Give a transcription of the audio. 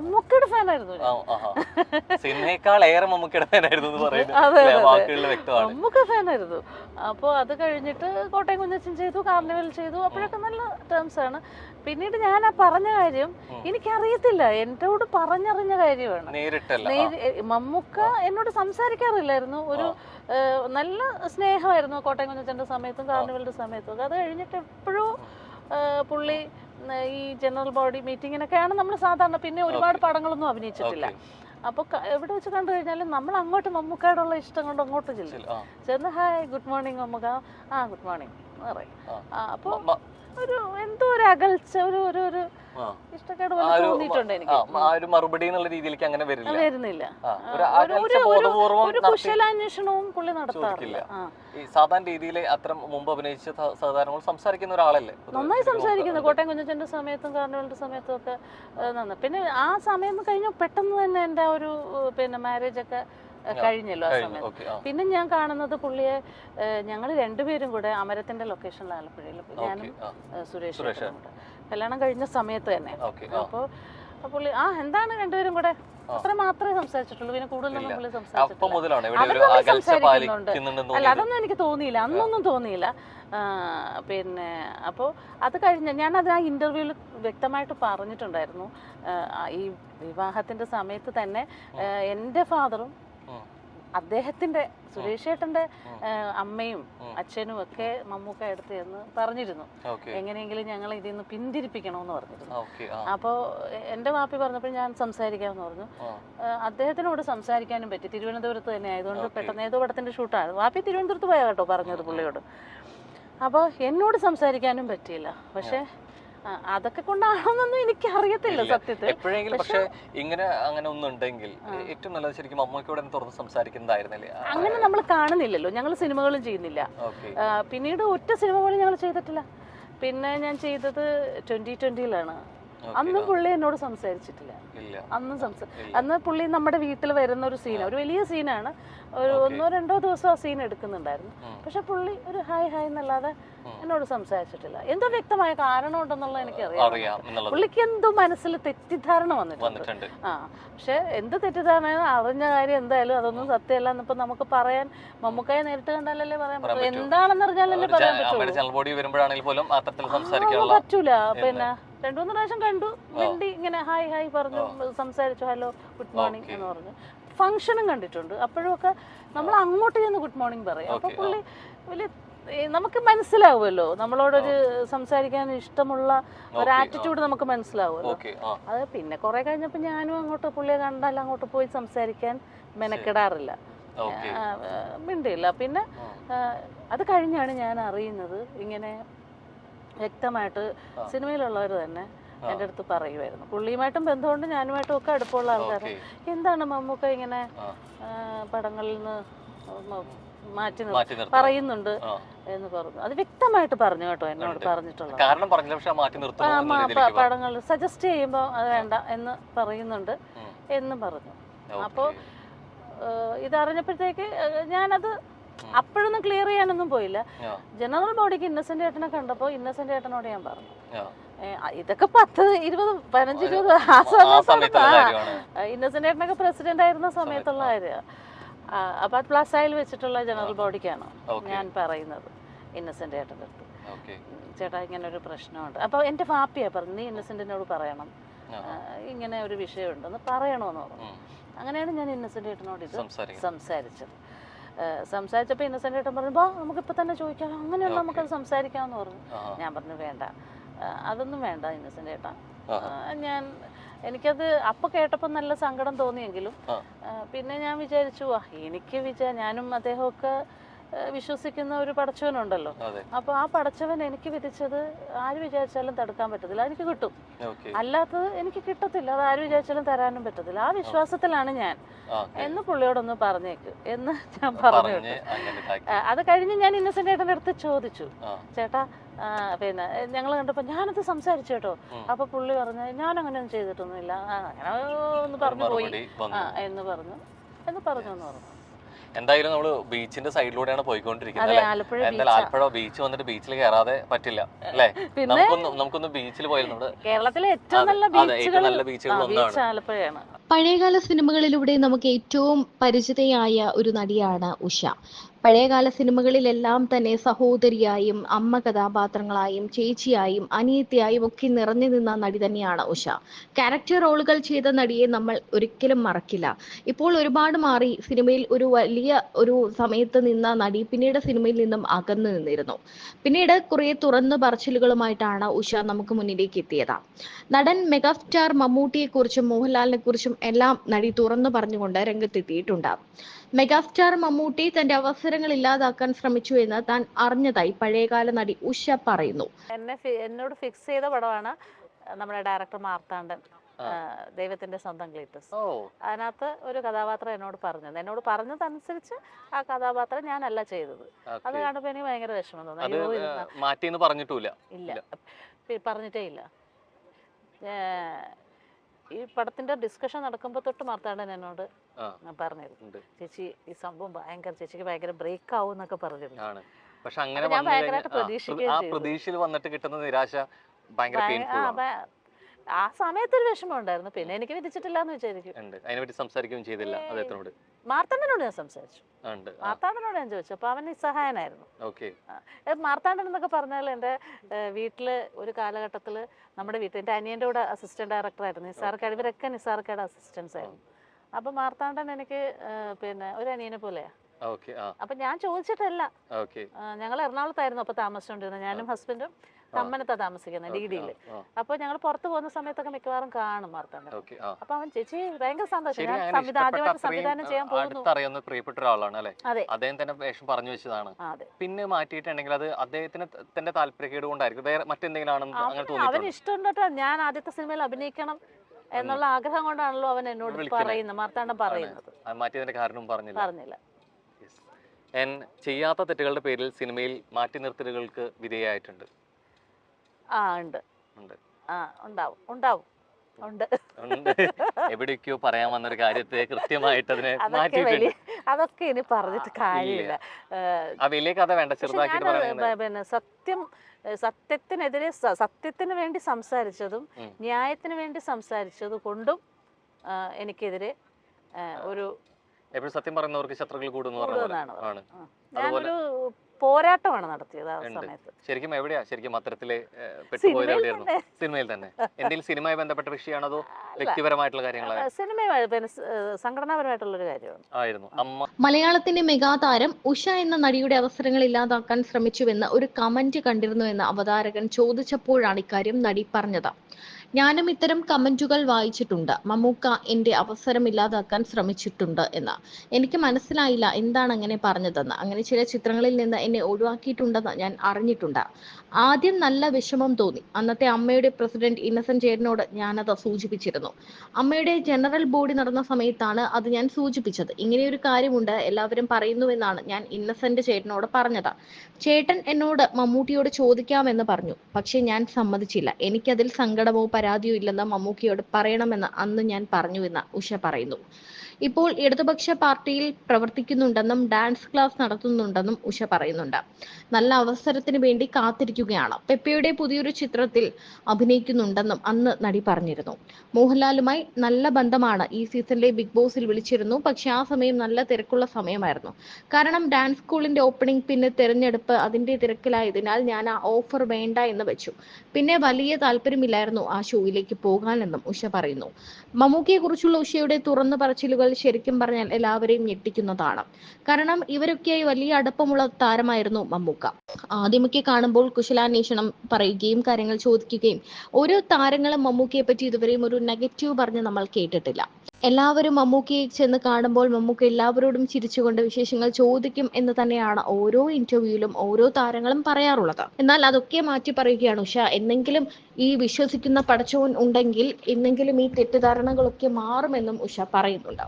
മമ്മൂക്കയുടെ ഫാനായിരുന്നു. സിനിമയേക്കാൾ ഏറെ മമ്മൂക്കയുടെ മമ്മൂക്ക അപ്പോൾ അത് കഴിഞ്ഞിട്ട് കോട്ടയം കുഞ്ഞച്ചൻ ചെയ്തു കാർണിവൽ ചെയ്തു. അപ്പോഴൊക്കെ നല്ല ടേംസ് ആണ്. പിന്നീട് ഞാൻ ആ പറഞ്ഞ കാര്യം എനിക്കറിയത്തില്ല. എന്നോട് പറഞ്ഞറിഞ്ഞ കാര്യമാണ്. മമ്മൂക്ക എന്നോട് സംസാരിക്കാറില്ലായിരുന്നു. ഒരു നല്ല സ്നേഹമായിരുന്നു കോട്ടയം കുഞ്ഞച്ചന്റെ സമയത്തും കാർണിവലിന്റെ സമയത്തും അത് കഴിഞ്ഞിട്ട് എപ്പോഴും പുള്ളി ഈ ജനറൽ ബോഡി മീറ്റിങ്ങിനൊക്കെയാണ് നമ്മൾ സാധാരണ പിന്നെ ഒരുപാട് പടങ്ങളൊന്നും അഭിനയിച്ചിട്ടില്ല. അപ്പൊ എവിടെ വെച്ച് കണ്ടു കഴിഞ്ഞാലും നമ്മൾ അങ്ങോട്ട് മമ്മൂക്കയോടുള്ള ഇഷ്ടം കൊണ്ട് അങ്ങോട്ട് ചെല്ലും. ചെന്ന് ഹായ് ഗുഡ് മോർണിംഗ് മമ്മൂക്ക. ആ ഗുഡ് മോർണിംഗ് എന്ന് പറയും. ആ. ഒരു എന്തോ ഒരു അകൽച്ച ഒരു ഒരു ഒരു. ഇഷ്ടക്കേട് പോലെ തോന്നിയിട്ടുണ്ട് എനിക്ക്. ആ ഒരു മറുപടി എന്നുള്ള രീതിയിലേക്ക് അങ്ങനെ വരില്ല. വരുന്നില്ല. ഒരു കുശലാന്വേഷണവും പുള്ളി നടത്താറില്ല. ഈ സാധാരണ രീതിയിൽ മുമ്പ് അഭിനയിച്ച സംസാരിക്കുന്ന ഒരാളല്ലേ? നന്നായി സംസാരിക്കുന്നു. കോട്ടയം കുഞ്ഞച്ചന്റെ സമയത്തും കാർണിവലിന്റെ സമയത്തും ഒക്കെ നന്നായി പിന്നെ ആ സമയം കഴിഞ്ഞ പെട്ടെന്ന് തന്നെ എന്റെ ഒരു പിന്നെ മാരേജ് ഒക്കെ കഴിഞ്ഞല്ലോ ആ സമയത്ത്. പിന്നെ ഞാൻ കാണുന്നത് പുള്ളിയെ ഞങ്ങൾ രണ്ടുപേരും കൂടെ അമരത്തിന്റെ ലൊക്കേഷനിൽ ആലപ്പുഴയിൽ ഞാനും സുരേഷും കല്യാണം കഴിഞ്ഞ സമയത്ത് തന്നെ. അപ്പോൾ പുള്ളി ആ എന്താണ് രണ്ടുപേരും കൂടെ? അത്ര മാത്രമേ സംസാരിച്ചിട്ടുള്ളൂ. പിന്നെ കൂടുതലൊന്നും പുള്ളി സംസാരിച്ചിട്ടുണ്ട് അല്ല അതൊന്നും എനിക്ക് തോന്നിയില്ല. അന്നൊന്നും തോന്നിയില്ല. പിന്നെ അപ്പോൾ അത് കഴിഞ്ഞ് ഞാനത് ആ ഇന്റർവ്യൂവിൽ വ്യക്തമായിട്ട് പറഞ്ഞിട്ടുണ്ടായിരുന്നു. ഈ വിവാഹത്തിന്റെ സമയത്ത് തന്നെ എന്റെ എന്റെ ഫാദറും. അദ്ദേഹത്തിന്റെ സുരേഷ് ഏട്ടന്റെ അമ്മയും. അച്ഛനും ഒക്കെ മമ്മൂക്ക എടുത്ത് എന്ന് പറഞ്ഞിരുന്നു. എങ്ങനെയെങ്കിലും ഞങ്ങൾ ഇതിൽ നിന്ന് പിന്തിരിപ്പിക്കണമെന്ന് പറഞ്ഞിരുന്നു. അപ്പോൾ എന്റെ വാപ്പി പറഞ്ഞപ്പോൾ ഞാൻ സംസാരിക്കാമെന്ന് പറഞ്ഞു. അദ്ദേഹത്തിനോട് സംസാരിക്കാനും പറ്റി. തിരുവനന്തപുരത്ത് തന്നെ ആയതുകൊണ്ട് പെട്ടെന്ന് ഏതോ പടത്തിന്റെ ഷൂട്ടാണ് വാപ്പി തിരുവനന്തപുരത്ത് പോയാ കേട്ടോ പറഞ്ഞത് പുള്ളിയോട്. അപ്പോൾ എന്നോട് സംസാരിക്കാനും പറ്റിയില്ല. പക്ഷേ അതൊക്കെ കൊണ്ടാണെന്നൊന്നും എനിക്ക് അറിയത്തില്ല സത്യത്തിൽ. എപ്പോഴെങ്കിലും പക്ഷെ ഇങ്ങനെ അങ്ങനെ ഒന്നും ഉണ്ടെങ്കിൽ ഏറ്റവും നല്ലത് ശരിക്കും അമ്മയ്ക്കോട് തുറന്ന് സംസാരിക്കുന്നതായിരുന്നില്ലേ? അങ്ങനെ നമ്മൾ കാണുന്നില്ലല്ലോ. ഞങ്ങൾ സിനിമകളും ചെയ്യുന്നില്ല. പിന്നീട് ഒറ്റ സിനിമ പോലും ഞങ്ങൾ ചെയ്തിട്ടില്ല. പിന്നെ ഞാൻ ചെയ്തത് ട്വന്റി ട്വന്റിയിലാണ്. അന്നും പുള്ളി എന്നോട് സംസാരിച്ചിട്ടില്ല. അന്നും സംസാ ഇല്ല. അന്ന് പുള്ളി നമ്മുടെ വീട്ടിൽ വരുന്ന ഒരു സീൻ ഒരു വലിയ സീനാണ് ഒരു ഒന്നോ രണ്ടോ ദിവസം ആ സീൻ എടുക്കുന്നുണ്ടായിരുന്നു. പക്ഷെ പുള്ളി ഒരു ഹായ് ഹായ് എന്നല്ലാതെ എന്നോട് സംസാരിച്ചിട്ടില്ല. എന്തോ വ്യക്തമായ കാരണം ഉണ്ടെന്നുള്ളത് എനിക്കറിയാം. പുള്ളിക്ക് എന്തോ മനസ്സിൽ തെറ്റിദ്ധാരണ വന്നിട്ടുണ്ട്. ആ പക്ഷെ എന്ത് തെറ്റിദ്ധാരണ അറിഞ്ഞ കാര്യം എന്തായാലും അതൊന്നും സത്യമല്ല എന്നിപ്പോ നമുക്ക് പറയാൻ മമ്മൂക്കായെ നേരിട്ട് കണ്ടാലല്ലേ പറയാൻ പറ്റൂ? പറ്റൂ. എന്താണെന്ന് അറിഞ്ഞാലല്ലേ പറയാൻ സംസാരിക്കാനുള്ള പറ്റൂല. പിന്നെ രണ്ടു മൂന്ന് പ്രാവശ്യം കണ്ടു. മിണ്ടി ഇങ്ങനെ ഹായ് ഹായ് പറഞ്ഞു സംസാരിച്ചു ഹലോ ഗുഡ് മോർണിംഗ് എന്ന് പറഞ്ഞു. ഫംഗ്ഷനും കണ്ടിട്ടുണ്ട്. അപ്പോഴും ഒക്കെ നമ്മൾ അങ്ങോട്ട് ചെന്ന് ഗുഡ് മോർണിംഗ് പറയും. അപ്പൊ പുള്ളി വലിയ നമുക്ക് മനസ്സിലാവുമല്ലോ. നമ്മളോടൊരു സംസാരിക്കാൻ ഇഷ്ടമുള്ള ഒരു ആറ്റിറ്റ്യൂഡ് നമുക്ക് മനസ്സിലാവുമല്ലോ. അത് പിന്നെ കുറെ കഴിഞ്ഞപ്പോൾ ഞാനും അങ്ങോട്ട് പുള്ളിയെ കണ്ടാൽ അങ്ങോട്ട് പോയി സംസാരിക്കാൻ മെനക്കെടാറില്ല. മിണ്ടിയില്ല. മിണ്ടില്ല പിന്നെ അത് കഴിഞ്ഞാണ് ഞാൻ അറിയുന്നത് ഇങ്ങനെ വ്യക്തമായിട്ട് സിനിമയിലുള്ളവർ തന്നെ എന്റെ അടുത്ത് പറയുമായിരുന്നു പുള്ളിയുമായിട്ടും ബന്ധമുണ്ട് ഞാനുമായിട്ടും ഒക്കെ അടുപ്പമുള്ള ആൾക്കാരാണ്. എന്താണ് മമ്മൂക്ക ഇങ്ങനെ പടങ്ങളിൽ നിന്ന് മാറ്റി പറയുന്നുണ്ട് എന്ന് പറഞ്ഞു. അത് വ്യക്തമായിട്ട് പറഞ്ഞു കേട്ടോ എന്നോട്. പറഞ്ഞിട്ടുള്ളത്. കാരണം പറഞ്ഞില്ല പക്ഷെ മാറ്റി പടങ്ങൾ സജസ്റ്റ് ചെയ്യുമ്പോൾ അത് വേണ്ട എന്ന് പറയുന്നുണ്ട്. എന്ന് പറഞ്ഞു. അപ്പോ അപ്പോൾ ഇതറിഞ്ഞപ്പോഴത്തേക്ക് ഞാനത് അപ്പോഴൊന്നും ക്ലിയർ ചെയ്യാനൊന്നും പോയില്ല. ജനറൽ ബോഡിക്ക് ഇന്നസെന്റ് ഏട്ടനെ കണ്ടപ്പോ ഇന്നസെന്റ് ഏട്ടനോട് ഞാൻ പറഞ്ഞു. ഇതൊക്കെ പത്ത് ഇരുപത് പതിനഞ്ച് ഇരുപത് ആ ഇന്നസെന്റ് ഏട്ടനൊക്കെ പ്രസിഡന്റ് ആയിരുന്ന സമയത്തുള്ള കാര്യമാണ് അപ്പൊ അത് പ്ലസായിൽ വെച്ചിട്ടുള്ള ജനറൽ ബോഡിക്കാണ് ഞാൻ പറയുന്നത് ഇന്നസെന്റ് ഏട്ടന്റെ അടുത്ത്. ചേട്ടാ ഇങ്ങനെ ഒരു പ്രശ്നമുണ്ട്. അപ്പൊ എന്റെ ഫാപ്പിയാ പറഞ്ഞു നീ ഇന്നസെന്റിനോട് പറയണം. ഇങ്ങനെ ഒരു വിഷയമുണ്ടെന്ന് പറയണമെന്ന് പറഞ്ഞു. അങ്ങനെയാണ് ഞാൻ ഇന്നസെന്റ് ഏട്ടനോട് ഇത് സംസാരിച്ചത്. സംസാരിച്ചപ്പോൾ ഇന്നസെന്റ് ഏട്ടൻ പറഞ്ഞു വാ നമുക്കിപ്പോൾ തന്നെ ചോദിക്കാം അങ്ങനെയുള്ള. നമുക്കത് സംസാരിക്കാമെന്ന് പറഞ്ഞു. ഞാൻ പറഞ്ഞു വേണ്ട. അതൊന്നും വേണ്ട ഇന്നസെന്റ് ഏട്ടാ. ഞാൻ എനിക്കത് അപ്പൊ കേട്ടപ്പോൾ നല്ല സങ്കടം തോന്നിയെങ്കിലും പിന്നെ ഞാൻ വിചാരിച്ചു എനിക്ക് വിചാ ഞാനും അദ്ദേഹമൊക്കെ വിശ്വസിക്കുന്ന ഒരു പടച്ചവനുണ്ടല്ലോ. അപ്പൊ ആ പടച്ചവൻ എനിക്ക് വിധിച്ചത് ആര് വിചാരിച്ചാലും തടുക്കാൻ പറ്റത്തില്ല. എനിക്ക് കിട്ടും. അല്ലാത്തത് എനിക്ക് കിട്ടത്തില്ല. അത് ആര് വിചാരിച്ചാലും തരാനും പറ്റത്തില്ല. ആ വിശ്വാസത്തിലാണ് ഞാൻ. എന്ന് പുള്ളിയോടൊന്ന് പറഞ്ഞേക്ക്. എന്ന് ഞാൻ പറഞ്ഞു അത് കഴിഞ്ഞ് ഞാൻ ഇന്നസെന്റ് ഏട്ടന്റെ അടുത്ത് ചോദിച്ചു. ചേട്ടാ പിന്നെ ഞങ്ങൾ കണ്ടപ്പോൾ ഞാനത് സംസാരിച്ചു കേട്ടോ. അപ്പൊ പുള്ളി പറഞ്ഞു ഞാൻ അങ്ങനെ ഒന്നും ചെയ്തിട്ടൊന്നുമില്ല അങ്ങനെ ഒന്ന് പറഞ്ഞു പോയി. ആ എന്ന് പറഞ്ഞു. എന്ന് പറഞ്ഞു എന്ന് പറഞ്ഞു. എന്തായാലും നമ്മൾ ബീച്ചിന്റെ സൈഡിലൂടെയാണ് പോയിക്കൊണ്ടിരിക്കുന്നത് അല്ലേ? ആലപ്പുഴ എന്തായാലും ആലപ്പുഴ ബീച്ച് വന്നിട്ട് ബീച്ചിൽ കയറാതെ പറ്റില്ല അല്ലേ? നമുക്കൊന്നും നമുക്കൊന്ന് ബീച്ചിൽ പോയിരുന്നുണ്ട് കേരളത്തിലെ ഏറ്റവും നല്ല ബീച്ചുകളിൽ ഒന്നാണ്. ആലപ്പുഴയാണ് പഴയകാല സിനിമകളിലൂടെ നമുക്ക് ഏറ്റവും പരിചിതയായ ഒരു നടിയാണ് ഉഷ. പഴയകാല സിനിമകളിലെല്ലാം തന്നെ സഹോദരിയായും അമ്മ കഥാപാത്രങ്ങളായും ചേച്ചിയായും അനിയത്തിയായും ഒക്കെ നിറഞ്ഞു നിന്ന നടി തന്നെയാണ് ഉഷ. ക്യാരക്ടർ റോളുകൾ ചെയ്ത നടിയെ നമ്മൾ ഒരിക്കലും മറക്കില്ല. ഇപ്പോൾ ഒരുപാട് മാറി സിനിമയിൽ ഒരു വലിയ ഒരു സമയത്ത് നിന്ന നടി പിന്നീട് സിനിമയിൽ നിന്നും അകന്നു നിന്നിരുന്നു. പിന്നീട് കുറെ തുറന്നു പറച്ചിലുകളുമായിട്ടാണ് ഉഷ നമുക്ക് മുന്നിലേക്ക് എത്തിയത്. നടൻ മെഗാസ്റ്റാർ മമ്മൂട്ടിയെക്കുറിച്ചും മോഹൻലാലിനെ കുറിച്ചും എല്ലാം നടി തുറന്നു പറഞ്ഞുകൊണ്ട് രംഗത്തെത്തിയിട്ടുണ്ട്. മെഗാസ്റ്റാർ മമ്മൂട്ടി തന്റെ അവസരങ്ങൾ ഇല്ലാതാക്കാൻ ശ്രമിച്ചു എന്ന് താൻ അറിഞ്ഞതായി പഴയകാല നടി ഉഷ പറയുന്നു. എന്നെ എന്നോട് ഫിക്സ് ചെയ്ത പടമാണ് നമ്മുടെ ഡയറക്ടർ മാർത്താണ്ഡൻ ദൈവത്തിന്റെ സ്വന്തം ക്ലീറ്റസ് അതിനകത്ത് ഒരു കഥാപാത്രം എന്നോട് പറഞ്ഞത്. എന്നോട് പറഞ്ഞതനുസരിച്ച് ആ കഥാപാത്രം ഞാനല്ല ചെയ്തത്. അത് കാണുമ്പോ കാണുമ്പോൾ എനിക്ക് ഭയങ്കര വിഷമം തോന്നുന്നു പറഞ്ഞിട്ടില്ല ഇല്ല. പറഞ്ഞിട്ടേ ഇല്ല. ഈ പടത്തിന്റെ ഡിസ്കഷൻ നടക്കുമ്പോൾ തൊട്ട് മാർത്താണ്ഡൻ എന്നോട്. പറഞ്ഞിരുന്നു ചേച്ചി ഈ സംഭവം ഭയങ്കര ചേച്ചിക്ക് ഭയങ്കര ബ്രേക്ക് ആവും എന്നൊക്കെ പറഞ്ഞിരുന്നു പക്ഷെ അങ്ങനെ ആ. പ്രതീക്ഷയിൽ വന്നിട്ട് കിട്ടുന്ന നിരാശ ഭയങ്കര ആ, സമയത്ത് ഒരു വിഷമം ഉണ്ടായിരുന്നു പിന്നെ എനിക്ക് വിധിച്ചിട്ടില്ല എന്ന് വിചാരിക്കും. ഉണ്ട്. അതിനെപ്പറ്റി സംസാരിക്കുകയും ചെയ്തില്ല. അദ്ദേഹത്തിനോട്. മാർത്താണ്ഡനോട് ഞാൻ സംസാരിച്ചു. ഉണ്ട്. മാർത്താണ്ഡനോട് ഞാൻ ചോദിച്ചു. അപ്പൊ അവൻ നിസ്സഹായനായിരുന്നു. ഓക്കെ. മാർത്താണ്ഡൻ എന്നൊക്കെ പറഞ്ഞാൽ എന്റെ വീട്ടിൽ ഒരു കാലഘട്ടത്തിൽ നമ്മുടെ വീട്ടിൽ എന്റെ അനിയന്റെ കൂടെ അസിസ്റ്റന്റ് ഡയറക്ടറായിരുന്നു നിസാർക്കാട് ഇവരൊക്കെ നിസാർക്കാട് അസിസ്റ്റൻസ് ആയിരുന്നു. അപ്പൊ മാർത്താണ്ഡൻ എനിക്ക് പിന്നെ ഒരു അനിയനെ പോലെയാ. അപ്പൊ ഞാൻ ചോദിച്ചിട്ടല്ല. ഞങ്ങൾ എറണാകുളത്തായിരുന്നു അപ്പൊ താമസിച്ചോണ്ടിരുന്നത്. ഞാനും ഹസ്ബൻഡും തമ്മനത്താണ് താമസിക്കുന്ന ഡി അപ്പൊ ഞങ്ങൾ പുറത്തു പോകുന്ന സമയത്തൊക്കെ മിക്കവാറും കാണും മാർത്താണ്ഡൻ അപ്പൊ അവൻ ചേച്ചി ഭയങ്കര സന്തോഷം. ഞാൻ സംവിധാനം ആദ്യമായിട്ട് ചെയ്യാൻ പോകുന്നു. പ്രിയപ്പെട്ട ഒരാളാണ് അല്ലെ? അദ്ദേഹം തന്നെ വേഷം പറഞ്ഞു വെച്ചതാണ്. പിന്നെ മാറ്റിയിട്ടുണ്ടെങ്കിൽ അത് അദ്ദേഹത്തിന് തന്റെ താല്പര്യക്കേട് കൊണ്ടായിരിക്കും. വേറെ മറ്റെന്തെങ്കിലും ആണെന്ന് അങ്ങനെ അവന് അവന് ഇഷ്ടമുണ്ടോ ഞാൻ ആദ്യത്തെ സിനിമയിൽ അഭിനയിക്കണം എന്നുള്ള ആഗ്രഹം കൊണ്ടാണല്ലോ അവൻ എന്നോട് പറയുന്നത് മാർത്താണ്ടം പറയുന്നത്. മാറ്റിയതിന്റെ കാരണം പറഞ്ഞില്ല. പറഞ്ഞില്ല. ചെയ്യാത്ത തെറ്റുകളുടെ പേരിൽ സിനിമയിൽ മാറ്റി നിർത്തലുകൾക്ക് വിധേയമായിട്ടുണ്ട് ആ ഉണ്ട്. ആ ഉണ്ടാവും ഉണ്ടാവും ഉണ്ട്. എവിടേക്കോ പറയാൻ വന്നൊരു കാര്യത്തെ കൃത്യമായിട്ട് അതിനെ അതൊക്കെ വലിയ അതൊക്കെ ഇനി പറഞ്ഞിട്ട് കാര്യമില്ല. വലിയ കഥ വേണ്ട പറയുന്നത്. പിന്നെ സത്യം സത്യത്തിനെതിരെ സത്യത്തിന് വേണ്ടി സംസാരിച്ചതും. ന്യായത്തിന് വേണ്ടി സംസാരിച്ചത് കൊണ്ടും എനിക്കെതിരെ ഒരു എപ്പോഴും സത്യം പറയുന്നവർക്ക് ശത്രുക്കൾ കൂടുന്നു ഞാനൊരു പോരാട്ടമാണ് നടത്തിയത് ആ സമയത്ത്. ശരിക്കും എവിടെയാ? ശരിക്കും അത്തരത്തിൽ സിനിമയിൽ തന്നെ. എന്തെങ്കിലും സിനിമയുമായി ബന്ധപ്പെട്ട വിഷയമാണോ അതോ വ്യക്തിപരമായിട്ടുള്ള കാര്യങ്ങളാണ് സിനിമയുമായി സംഘടനാപരമായിട്ടുള്ള ഒരു കാര്യമാണ്. ആയിരുന്നു. അമ്മ മലയാളത്തിന്റെ മെഗാതാരം ഉഷ എന്ന നടിയുടെ അവസരങ്ങൾ ഇല്ലാതാക്കാൻ ശ്രമിച്ചുവെന്ന് ഒരു കമന്റ് കണ്ടിരുന്നു കണ്ടിരുന്നുവെന്ന് അവതാരകൻ ചോദിച്ചപ്പോഴാണ് ഇക്കാര്യം നടി പറഞ്ഞത്. ഞാനും ഇത്തരം കമന്റുകൾ വായിച്ചിട്ടുണ്ട്. മമ്മൂക്ക എന്റെ അവസരം ഇല്ലാതാക്കാൻ ശ്രമിച്ചിട്ടുണ്ട് എന്ന്. എനിക്ക് മനസ്സിലായില്ല എന്താണ് അങ്ങനെ പറഞ്ഞതെന്ന്. അങ്ങനെ ചില ചിത്രങ്ങളിൽ നിന്ന് എന്നെ ഒഴിവാക്കിയിട്ടുണ്ടെന്ന് ഞാൻ അറിഞ്ഞിട്ടുണ്ട്. ആദ്യം നല്ല വിഷമം തോന്നി. അന്നത്തെ അമ്മയുടെ പ്രസിഡന്റ് ഇന്നസെന്റ് ചേട്ടനോട് ഞാനത് സൂചിപ്പിച്ചിരുന്നു. അമ്മയുടെ ജനറൽ ബോഡി നടന്ന സമയത്താണ് അത് ഞാൻ സൂചിപ്പിച്ചത്. ഇങ്ങനെയൊരു കാര്യമുണ്ട് എല്ലാവരും പറയുന്നുവെന്നാണ് ഞാൻ ഇന്നസെന്റ് ചേട്ടനോട് പറഞ്ഞത്. ചേട്ടൻ എന്നോട് മമ്മൂട്ടിയോട് ചോദിക്കാമെന്ന് പറഞ്ഞു. പക്ഷെ ഞാൻ സമ്മതിച്ചില്ല. എനിക്കതിൽ സങ്കടമോ പരാതിയോ ഇല്ലെന്ന് മമ്മൂക്കയോട് പറയണമെന്ന് അന്ന് ഞാൻ പറഞ്ഞു പറഞ്ഞുവെന്ന് ഉഷ പറയുന്നു. ഇപ്പോൾ ഇടതുപക്ഷ പാർട്ടിയിൽ പ്രവർത്തിക്കുന്നുണ്ടെന്നും ഡാൻസ് ക്ലാസ് നടത്തുന്നുണ്ടെന്നും ഉഷ പറയുന്നുണ്ട്. നല്ല അവസരത്തിന് വേണ്ടി കാത്തിരിക്കുകയാണ്. പെപ്പയുടെ പുതിയൊരു ചിത്രത്തിൽ അഭിനയിക്കുന്നുണ്ടെന്നും അന്ന് നടി പറഞ്ഞിരുന്നു. മോഹൻലാലുമായി നല്ല ബന്ധമാണ്. ഈ സീസണിലെ ബിഗ് ബോസിൽ വിളിച്ചിരുന്നു. പക്ഷെ ആ സമയം നല്ല തിരക്കുള്ള സമയമായിരുന്നു. കാരണം ഡാൻസ് സ്കൂളിന്റെ ഓപ്പണിംഗ് പിന്നെ തിരഞ്ഞെടുപ്പ് അതിന്റെ തിരക്കിലായതിനാൽ ഞാൻ ആ ഓഫർ വേണ്ട എന്ന് വെച്ചു. പിന്നെ വലിയ താല്പര്യമില്ലായിരുന്നു ആ ഷോയിലേക്ക് പോകാനെന്നും ഉഷ പറയുന്നു. മമ്മൂക്കിയെ കുറിച്ചുള്ള ഉഷയുടെ തുറന്നു പറച്ചിലുകൾ ശരിക്കും പറഞ്ഞാൽ എല്ലാവരെയും ഞെട്ടിക്കുന്നതാണ് കാരണം ഇവരൊക്കെയായി വലിയ അടുപ്പമുള്ള താരമായിരുന്നു മമ്മൂക്ക. ആദ്യമൊക്കെ കാണുമ്പോൾ കുശലാന്വേഷണം പറയുകയും കാര്യങ്ങൾ ചോദിക്കുകയും ഓരോ താരങ്ങളും മമ്മൂക്കയെ പറ്റി ഇതുവരെയും ഒരു നെഗറ്റീവ് പറഞ്ഞ് നമ്മൾ കേട്ടിട്ടില്ല. എല്ലാവരും മമ്മൂക്കയെ ചെന്ന് കാണുമ്പോൾ മമ്മൂക്ക എല്ലാവരോടും ചിരിച്ചുകൊണ്ട് വിശേഷങ്ങൾ ചോദിക്കും എന്ന് തന്നെയാണ് ഓരോ ഇന്റർവ്യൂവിലും ഓരോ താരങ്ങളും പറയാറുള്ളത്. എന്നാൽ അതൊക്കെ മാറ്റി പറയുകയാണ് ഉഷ. എന്നെങ്കിലും ഈ വിശ്വസിക്കുന്ന പടച്ചവൻ ഉണ്ടെങ്കിൽ എന്നെങ്കിലും ഈ തെറ്റിദ്ധാരണകളൊക്കെ മാറുമെന്നും ഉഷ പറയുന്നുണ്ട്.